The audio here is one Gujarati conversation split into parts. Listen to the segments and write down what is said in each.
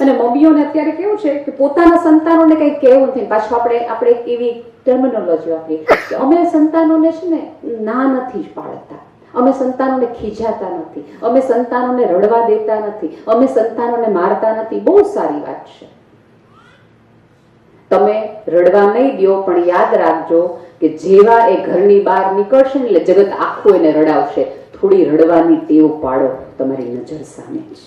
અને મમ્મીઓને અત્યારે કેવું છે કે પોતાના સંતાનોને કંઈ કહેવું નથી. પાછું આપણે આપણે એવી ટર્મિનોલોજી આપી કે અમે સંતાનોને છે ને ના નથી જ પાડતા. અમે સંતાનોને ખીજાતા નથી. અમે સંતાનોને રડવા દેતા નથી. અમે સંતાનોને મારતા નથી. બહુ સારી વાત છે. તમે રડવા નહીં દો, પણ યાદ રાખજો કે જેવા એ ઘરની બહાર નીકળશે એટલે જગત આખું એને રડાવશે. થોડી રડવાની ટેવ પાડો, તમારી નજર સામે જ.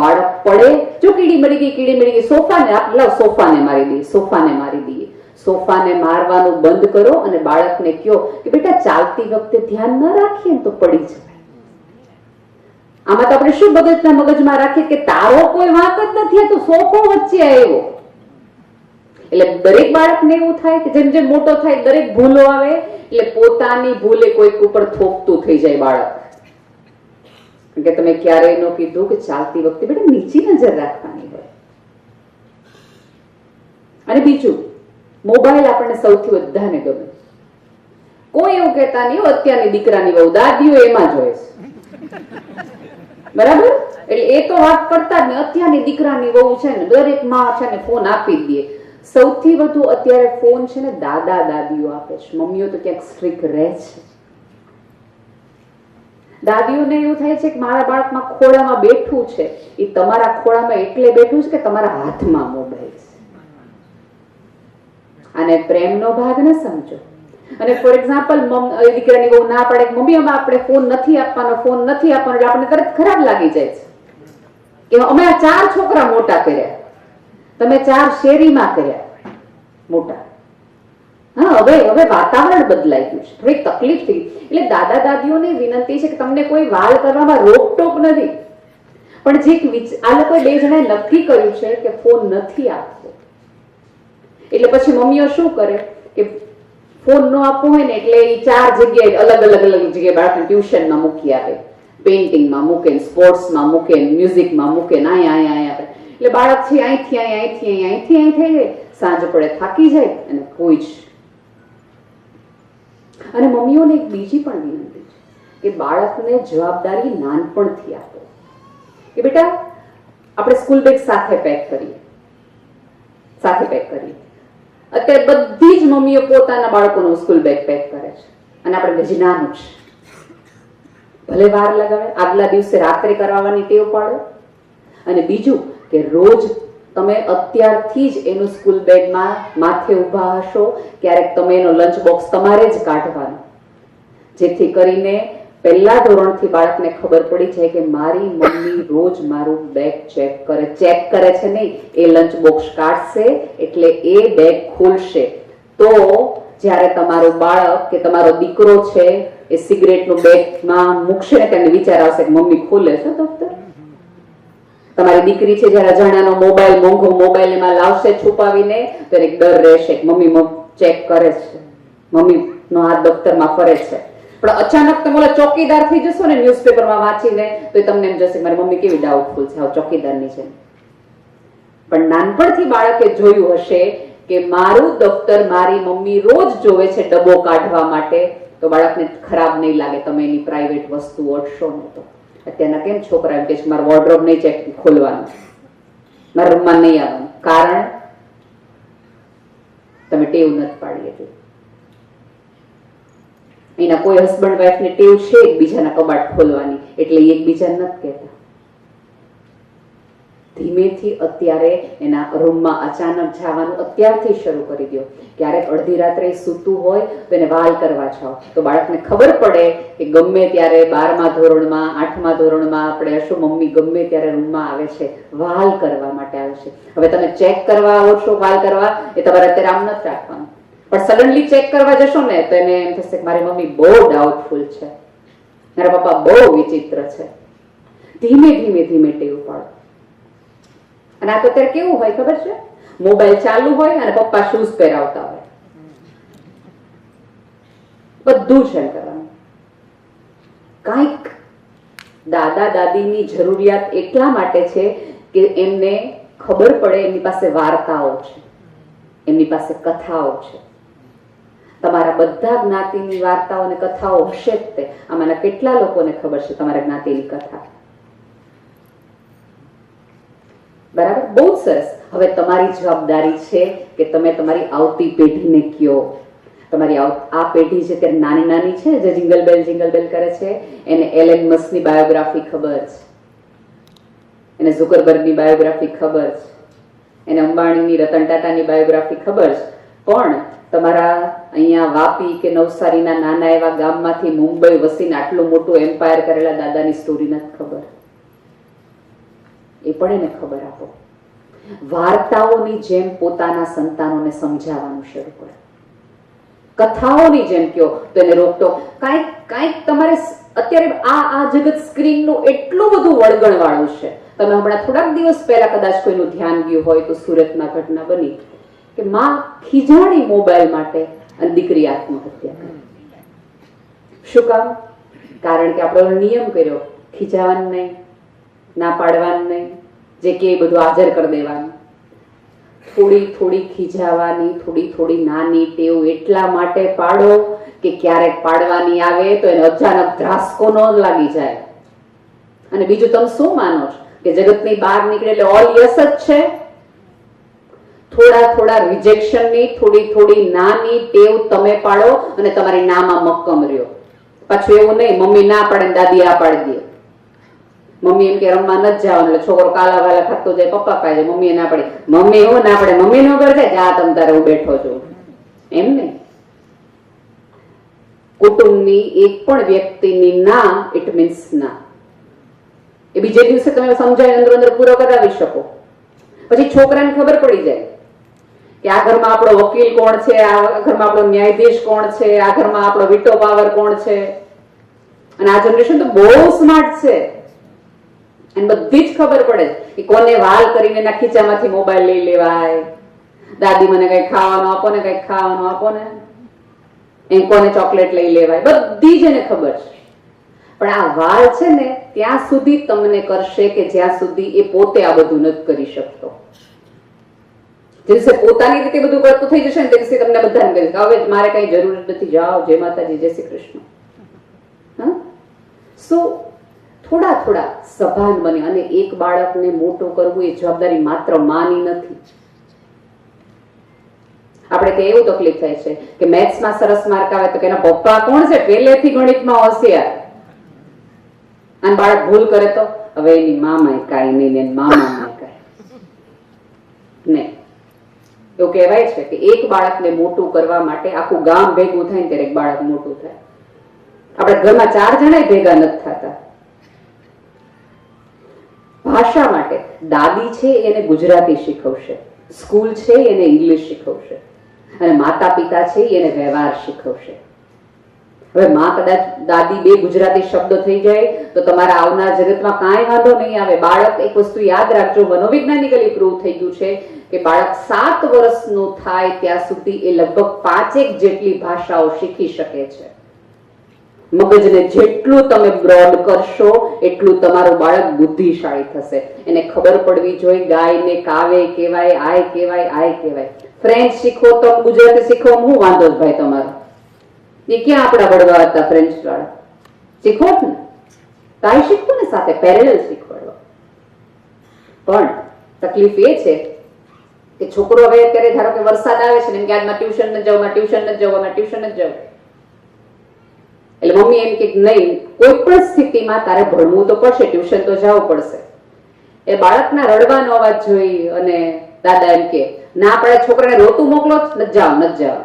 બાળક પડે, જો કીડી મળી ગઈ, કીડી મળી ગઈ, સોફાને લાવ સોફાને મારી દઈએ, સોફાને મારી દઈએ. સોફાને મારવાનું બંધ કરો અને બાળકને કહો કે બેટા ચાલતી વખતે ધ્યાન ન રાખીએ તો પડી જવાય આમાં તો આપણે શું મગજના મગજમાં રાખીએ કે તારો કોઈ વાંક જ નથી તો સોફો વચ્ચે આવ્યો. એટલે દરેક બાળકને એવું થાય કે જેમ જેમ મોટો થાય, દરેક ભૂલો આવે, એટલે પોતાની ભૂલે કોઈક ઉપર થોપતું થઈ જાય બાળક. કે તમે ક્યારેય ન કીધું કે ચાલતી વખતે બેટા નીચી નજર રાખવાની હોય. અને બીજું, મોબાઈલ આપણને સૌથી બધાને ગમે. કોઈ એવું કહેતા નહીં અત્યારની દીકરાની બહુ દાદીઓ એમાં જ હોય છે. બરાબર? એટલે એ તો વાત કરતા જ ને અત્યારની દીકરાની વહુ છે ને, દરેકમાં છે ને ફોન આપી જ દે. સૌથી વધુ અત્યારે ફોન છે ને દાદા દાદીઓ આપે છે. મમ્મીઓ તો ક્યાંક સ્ટ્રીક રહે છે. દાદીઓને એવું થાય છે કે મારા બાળકમાં ખોળામાં બેઠું છે. એ તમારા ખોળામાં એટલે બેઠું છે કે તમારા હાથમાં મોબાઈલ છે. અને પ્રેમનો ભાગ ન સમજો. અને ફોર એક્ઝામ્પલ દીકરાની બહુ ના પાડે મમ્મી અમે આપણે ફોન નથી આપવાનો, ફોન નથી આપવાનો, એટલે આપણને તરત ખરાબ લાગી જાય છે. કે, અમે આ ચાર છોકરા મોટા કર્યા. તમે ચાર શેરીમાં કર્યા મોટા. હા, હવે હવે વાતાવરણ બદલાઈ ગયું છે. થોડીક તકલીફ થઈ. એટલે દાદા દાદીઓને વિનંતી છે કે તમને કોઈ વાલ કરવામાં રોકટોક નથી. પણ જે આ લોકો બે જણાએ નક્કી કર્યું છે કે ફોન નથી આપવો. એટલે પછી મમ્મીઓ શું કરે? કે ફોન ન આપવો હોય ને એટલે એ ચાર જગ્યાએ અલગ અલગ અલગ જગ્યાએ બાળકને ટ્યુશનમાં મૂકી આપે. પેઇન્ટિંગમાં મૂકે સ્પોર્ટ્સમાં મૂકે મ્યુઝિકમાં મૂકે ને અહીંયા અહીંયા અહીંયા એટલે બાળક છે અહીંથી અહીંયા અહીંથી અહીંયા અહીંથી અહીં થઈ જાય સાંજ પડે થાકી જાય અને કોઈ જ અને મમ્મીઓને એક બીજી પણ વિનંતી છે કે બાળકને જવાબદારી નાનપણથી આપો. કે બેટા, આપણે સ્કૂલ બેગ સાથે પેક કરીએ. સાથે પેક કરીએ. અત્યારે બધી જ મમ્મીઓ પોતાના બાળકોનો સ્કૂલ બેગ પેક કરે છે. અને આપણે હજી નાનું છે ભલે વાર લગાવે, આગલા દિવસે રાત્રે કરાવવાની ટેવ પાડો. અને બીજું કે રોજ તમે અત્યારથી જ એનું સ્કૂલ બેગમાં માથે ઊભા હશો, ક્યારેક તમે એનો લંચ બોક્સ તમારે જ કાઢવાનો. જેથી કરીને પહેલા ધોરણથી બાળકને ખબર પડી જાય કે મારી મમ્મી રોજ મારું બેગ ચેક કરે. ચેક કરે છે નહીં, એ લંચ બોક્સ કાઢશે, એટલે એ બેગ ખોલશે. તો જ્યારે તમારો બાળક કે તમારો દીકરો છે, એ સિગરેટનું બેગમાં મૂકશે ને તેને વિચાર આવશે કે મમ્મી ખોલે છે દફતર તમારી દીકરી છે જ્યારે અજાણ્યાનો મોબાઈલ, મોંઘો મોબાઈલ એમાં લાવશે છુપાવીને, તો એક ડર રહેશે મમ્મી ચેક કરે છે. મમ્મી નો હાથ દફતરમાં ફરે છે. પણ અચાનક તમે ઓલા ચોકીદાર થઈ જશો ને ન્યૂઝપેપરમાં વાંચીને, તો તમને એમ જશે મારી મમ્મી કેવી ડાઉટફુલ છે ચોકીદારની છે પણ નાનપણથી બાળકે જોયું હશે કે મારું દફતર મારી મમ્મી રોજ જોવે છે ડબ્બો કાઢવા માટે, તો બાળકને ખરાબ નહીં લાગે, તમે એની પ્રાઇવેટ વસ્તુ ઓળશો ને તો. અત્યારના કેમ છોકરા એમ કે છે, મારો વોર્ડરોબ નહીં ચેક ખોલવાનું. મારા રૂમમાં નહીં આવવાનું. કારણ તમે ટેવ નથી પાડી હતી એના કોઈ હસબન્ડ વાઈફ ને ટેવ છે એકબીજાના કબાટ ખોલવાની. એટલે એ એકબીજા નથી કહેતા. ધીમેથી અત્યારે એના રૂમમાં અચાનક જવાનું અત્યારથી શરૂ કરી દો ક્યારેક અડધી રાત્રે સૂતું હોય તો એને વાલ કરવા જાઓ. તો બાળકને ખબર પડે કે ગમે ત્યારે બારમા ધોરણમાં, આઠમા ધોરણમાં આપણે હશું મમ્મી ગમે ત્યારે રૂમમાં આવે છે, વાલ કરવા માટે આવે છે. હવે તમે ચેક કરવા આવો છો વાલ કરવા, એ તમારે અત્યારે આમ નથી રાખવાનું. પણ સડનલી ચેક કરવા જશો ને, તો એને એમ થશે કે મારી મમ્મી બહુ ડાઉટફુલ છે. મારા પપ્પા બહુ વિચિત્ર છે. ધીમે ધીમે ધીમે ટેવ પાડો. અને આ તો અત્યારે કેવું હોય ખબર છે? મોબાઈલ ચાલુ હોય અને પપ્પા શૂઝ પહેરાવતા હોય. બધું છે કરવાનું. કાંઈક દાદા દાદીની જરૂરિયાત એટલા માટે છે કે એમને ખબર પડે એમની પાસે વાર્તાઓ છે. એમની પાસે કથાઓ છે. તમારા બધા જ્ઞાતિની વાર્તાઓ અને કથાઓ હશે જ તે. આમાંના કેટલા લોકોને ખબર છે તમારા જ્ઞાતિની કથા? બરાબર? બહુ સરસ. હવે તમારી જવાબદારી છે કે તમે તમારી આવતી પેઢીને કયો. તમારી આ પેઢી છે ત્યારે નાની નાની છે, જે જિંગલ બેલ જિંગલ બેલ કરે છે, એને એલેન મસ્કની બાયોગ્રાફી ખબર છે. એને ઝુકરબર્ગની બાયોગ્રાફી ખબર છે. એને અંબાણીની રતન ટાટાની બાયોગ્રાફી ખબર છે. પણ તમારા અહીંયા વાપી કે નવસારીના નાના એવા ગામમાંથી મુંબઈ વસીને આટલું મોટું એમ્પાયર કરેલા દાદાની સ્ટોરી નથી ખબર. એ પણ એને ખબર આપો. વાર્તાઓની જેમ પોતાના સંતાનોને સમજાવવાનું શરૂ કરો. કથાઓની જેમ કયો તો એને રોકતો કાંઈક કાંઈક તમારે અત્યારે આ આ જગત સ્ક્રીનનું એટલું બધું વળગણવાળું છે. તમે હમણાં થોડાક દિવસ પહેલા કદાચ કોઈનું ધ્યાન ગયું હોય તો સુરતમાં ઘટના બની કે માં ખીજાણી મોબાઈલ માટે અને દીકરી આત્મહત્યા કરી. શું કામ? કારણ કે આપણો નિયમ કર્યો, ખીજાવાનું નહીં. ના પાડવાનું નહીં. જે કે એ બધું હાજર કરી દેવાનું. થોડી થોડી ખીજાવાની, થોડી થોડી નાની ટેવ એટલા માટે પાડો કે ક્યારેક પાડવાની આવે તો એને અચાનક ધ્રાસકો ન લાગી જાય. અને બીજું તમે શું માનો છો? કે જગતની બહાર નીકળે એટલે ઓલ યસ જ છે? થોડા થોડા રિજેક્શનની થોડી થોડી નાની ટેવ તમે પાડો અને તમારી નામાં મક્કમ રહ્યો. પાછું એવું નહીં, મમ્મી ના પાડે દાદી આ પાડી દે. મમ્મી એમ કે રમવા નથી જવાનું, એટલે છોકરો કાલા વાલા ખાતો જાય પપ્પા પાસે મમ્મી ના પડે. મમ્મી એવું ના પડે, મમ્મી નો કરે જા તમ તારે હું બેઠો છું. એમ ને? કુટુંબની એક પણ વ્યક્તિની ના ઇટ મીન્સ ના. એ બીજે દિવસે તમે સમજાય અંદર અંદર પૂરો કરાવી શકો. પછી છોકરાને ખબર પડી જાય કે આ ઘરમાં આપણો વકીલ કોણ છે, આ ઘરમાં આપણો ન્યાયાધીશ કોણ છે, આ ઘરમાં આપણો વિટો પાવર કોણ છે? અને આ જનરેશન તો બહુ સ્માર્ટ છે. અને બધી જ ખબર પડે કે કોને વાલ કરીને એના ખીચામાંથી મોબાઈલ લઈ લેવાય. દાદી મને કઈ ખાવાનું આપો ને, કઈ ખાવાનું આપો ને. એમ કોને ચોકલેટ લઈ લેવાય. બધી જ એને ખબર છે. પણ આ વાલ છે ને, ત્યાં સુધી તમને કરશે કે જ્યાં સુધી એ પોતે આ બધું નથી કરી શકતો. જે દિવસે પોતાની રીતે બધું કરતું થઈ જશે ને, તે દિવસે તમને બધાને કહીશ હવે મારે કઈ જરૂર નથી. જાઓ જય માતાજી, જય શ્રી કૃષ્ણ. હા? સો થોડા થોડા સભાન બને અને એક બાળકને મોટું કરવું એ જવાબદારી માત્ર માની નથી. આપણે કે એવું તકલીફ થાય છે કે મેથ્સમાં સરસ માર્ક આવે તો કે એના પપ્પા કોણ છે? પહેલેથી ગણિતમાં હોશિયાર. અને બાળક ભૂલ કરે તો? હવે એની મામા કાંઈ નહીં ને મામા કાંઈ. ને એવું કહેવાય છે કે એક બાળકને મોટું કરવા માટે આખું ગામ ભેગું થાય ને ત્યારે એક બાળક મોટું થાય. આપણે ઘરમાં ચાર જણા ભેગા નથી થતા. ભાષા માટે દાદી છે એને ગુજરાતી શીખવશે, સ્કૂલ છે એને ઇંગ્લિશ શીખવશે, અને માતા પિતા છે એને વ્યવહાર શીખવશે. હવે માં કદાચ દાદી બે ગુજરાતી શબ્દો થઈ જાય, તો તમારા આવનાર જગતમાં કાંઈ વાંધો નહીં આવે. બાળક એક વસ્તુ યાદ રાખજો, મનોવૈજ્ઞાનિકલી પ્રૂવ થઈ ગયું છે કે બાળક સાત વર્ષનું થાય ત્યાં સુધી એ લગભગ પાંચેક જેટલી ભાષાઓ શીખી શકે છે. મગજને જેટલું તમે બ્રોડ કરશો, એટલું તમારું બાળક બુદ્ધિશાળી થશે. એને ખબર પડવી જોઈએ, ગાયને કાવે, કહેવાય, આય કહેવાય આય કહેવાય. ફ્રેન્ચ શીખો તો ગુજરાતી શીખવો હું વાંધો જ ભાઈ તમારો. એ ક્યાં આપણા વડવા હતા ફ્રેન્ચ વાળા? શીખો જ ને. કાંઈ શીખવું ને સાથે? પેરેલ શીખવાડો પણ તકલીફ એ છે કે છોકરો હવે અત્યારે ધારો કે વરસાદ આવે છે ને, એમ કે આજમાં ટ્યુશન ન જવું ટ્યુશન ન જવું ટ્યુશન ન જાવ એટલે મમ્મી એમ કે નહીં, કોઈ પણ સ્થિતિમાં તારે ભણવું તો પડશે, ટ્યુશન તો જવું પડશે. એ બાળકના રડવાનો અવાજ જોઈ અને દાદા એમ કે, ના આપણે છોકરાને રોતું મોકલો જ નથી જાવ નથી જાવ.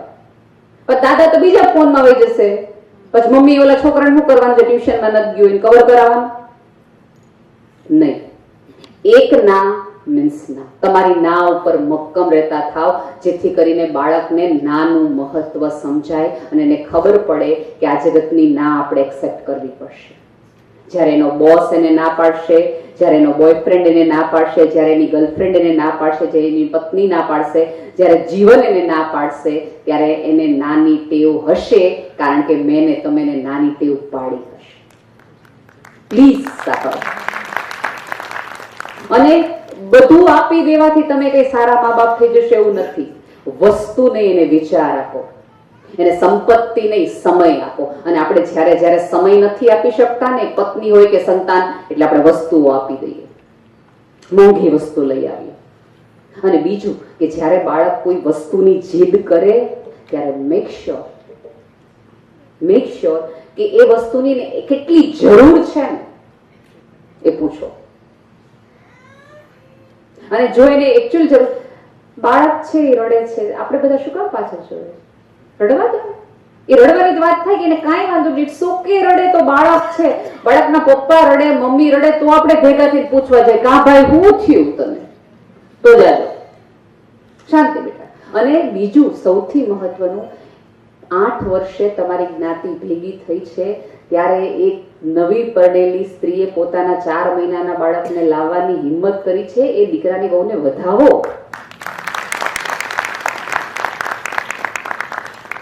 પણ દાદા તો બીજા ફોનમાં વહી જશે. પછી મમ્મી ઓલા છોકરાને શું કરવાનું છે, ટ્યુશનમાં નથી ગયું એને કવર કરાવવાનું? નહીં. એક ના મીન્સ ના તમારી ના ઉપર મક્કમ રહેતા થાવ જેથી કરીને બાળકને નાનું મહત્વ સમજાય અને એને ખબર પડે કે આ જગતની ના આપણે એક્સેપ્ટ કરવી પડશે. જ્યારે એનો બોસ એને ના પાડશે, જ્યારે એનો બોયફ્રેન્ડ એને ના પાડશે, જ્યારે એની ગર્લફ્રેન્ડ એને ના પાડશે, જ્યારે એની પત્ની ના પાડશે, જ્યારે જીવન એને ના પાડશે, ત્યારે એને નાની ટેવ હશે, કારણ કે મેં તમે નાની ટેવ પાડી હશે. પ્લીઝ સાંભળો. અને બધું આપી દેવાથી તમે કઈ સારા મા બાપ થઈ જશે એવું નથી. વસ્તુને એને વિચાર આપો. એને સંપત્તિ નહીં સમય આપો. અને આપણે જ્યારે જ્યારે સમય નથી આપી શકતા ને પત્ની હોય કે સંતાન, એટલે આપણે વસ્તુઓ આપી દઈએ. મોંઘી વસ્તુ લઈ આવીએ. અને બીજું કે જ્યારે બાળક કોઈ વસ્તુની જીદ કરે, ત્યારે મેક શ્યોર મેક શ્યોર કે એ વસ્તુની કેટલી જરૂર છે એ પૂછો. અને જો એને એકચ્યુઅલ જરૂર, બાળક છે, એ રડે છે, આપણે બધા શું કામ પાછળ જોઈએ? રડવા દો. એ રડવાની જ વાત થાય કે એને કાંઈ વાંધો નહીં. ઇટ્સ ઓકે રડે તો બાળક છે. બાળકના પપ્પા રડે, મમ્મી રડે, તો આપણે ભેગા થઈને પૂછવા જાય કા ભાઈ, હું થયું તને? તો જાજો શાંતિ બેટા. અને બીજું સૌથી મહત્વનું, આઠ વર્ષે તમારી જ્ઞાતિ ભેગી થઈ છે, ત્યારે એક નવી પરણેલી સ્ત્રીએ પોતાના ચાર મહિનાના બાળકને લાવવાની હિંમત કરી છે. એ દીકરાની બહુને વધાવો.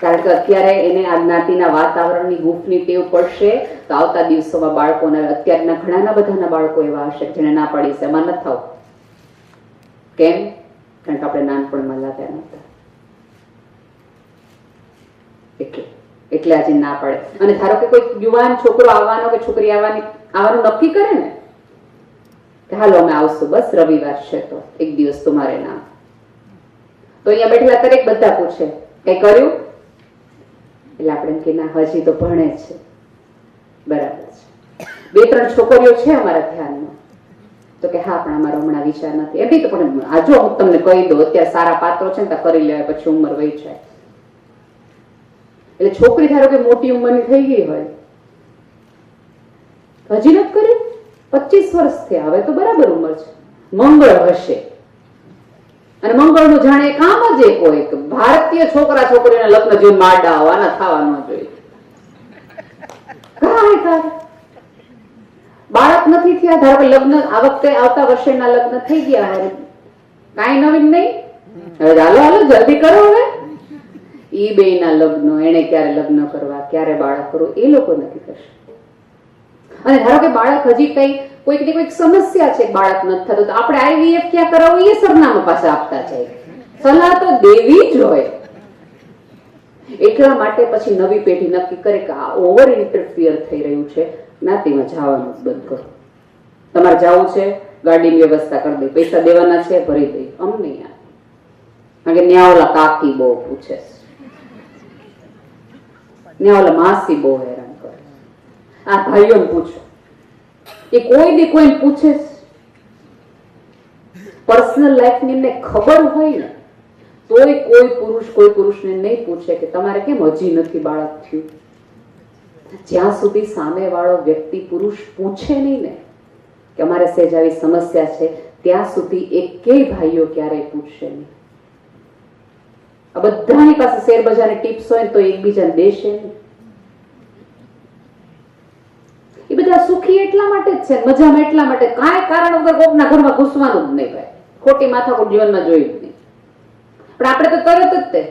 કારણ કે અત્યારે એને આ જ્ઞાતિના વાતાવરણની ગુફની ટેવ પડશે, તો આવતા દિવસોમાં બાળકોના અત્યારના ઘણાના બધાના બાળકો એવા હશે જેને ના પાડી છે એમાં ન થાવ. કેમ? કારણ કે આપણે નાનપણમાં લાવ્યા નહોતા એટલે એટલે આજે ના પડે. અને ધારો કે કોઈ યુવાન છોકરો આવવાનો કે છોકરી આવવાની, આવવાનું નક્કી કરે ને, કે હાલો અમે આવશું, બસ રવિવાર છે તો, એક દિવસ તમારે નામ તો અહીંયા બેઠેલા દરેક બધા પૂછે, કઈ કર્યું? એટલે આપણે કે, ના, હજી તો ભણે છે. બરાબર છે. બે ત્રણ છોકરીઓ છે અમારા ધ્યાનમાં. તો કે, હા, પણ અમારો હમણાં વિચાર નથી. એમ તો પણ આ હું તમને કહી દઉં, અત્યારે સારા પાત્રો છે ને કરી લેવાય, પછી ઉંમર વહી જાય. એટલે છોકરી ધારો કે મોટી ઉંમરની થઈ ગઈ હોય. હજી નથી કર્યું? પચીસ વર્ષ થયા. હવે તો બરાબર ઉંમર છે. મંગળ હશે. અને મંગળનું જાણે કામ જ એક હોય કે ભારતીય છોકરા છોકરીના લગ્ન જોઈને માડા આવવાના થવા ન જોઈએ. કાંઈ તારે બાળક નથી થયા. ધારો કે લગ્ન આ વખતે આવતા વર્ષેના લગ્ન થઈ ગયા હવે કાંઈ નવીન નહીં? હવે ચાલો હાલો, જલ્દી કરો હવે. ઈ બેના લગ્ન એને ક્યારે લગ્ન કરવા, ક્યારે બાળક કરો એ લોકો નક્કી કરશે અને ધારો કે બાળક હજી કઈ, કોઈક ને કોઈક સમસ્યા છે, બાળક નથી થતું, તો આપણે આઈવીએફ ક્યાં કરાવવું? એ સરનામું પાછા આપતા જાય. સલાહ તો દેવી જ હોય. એટલા માટે પછી નવી પેઢી નક્કી કરે કે આ ઓવર ઇન્ટરફિયર થઈ રહ્યું છે. નાતીમાં જવાનું બંધ કરો. તમારે જવું છે, ગાડીની વ્યવસ્થા કરી દે. પૈસા દેવાના છે, ભરી દઈ અમને યાર કારણ કે ન્યા ઓલા કાકી બહુ પૂછે છે. ન્યા ઓલા માસી બહુ હેરાન કરે આ ભાઈઓને પૂછો. એ કોઈ દી કોઈને પૂછે પર્સનલ લાઈફની એમને ખબર હોય ને, તોય કોઈ પુરુષ કોઈ પુરુષને નહીં પૂછે કે તમારે કેમ હજી નથી બાળક થયું? જ્યાં સુધી સામે વાળો વ્યક્તિ પુરુષ પૂછે નહીં ને કે અમારે સહેજ આવી સમસ્યા છે, ત્યાં સુધી એકેય ભાઈઓ ક્યારેય પૂછશે નહીં. આ બધાની પાસે શેર બજારની ટિપ્સ હોય તો એકબીજાને દેશે. એ બધા સુખી એટલા માટે જ છે મજામાં એટલા માટે. કાંઈ કારણ વગર કોકના ઘરમાં ઘૂસવાનું જ નહીં ભાઈ. ખોટી માથાકૂટ જીવનમાં જોયું જ નહીં. પણ આપણે તો તરત જ તે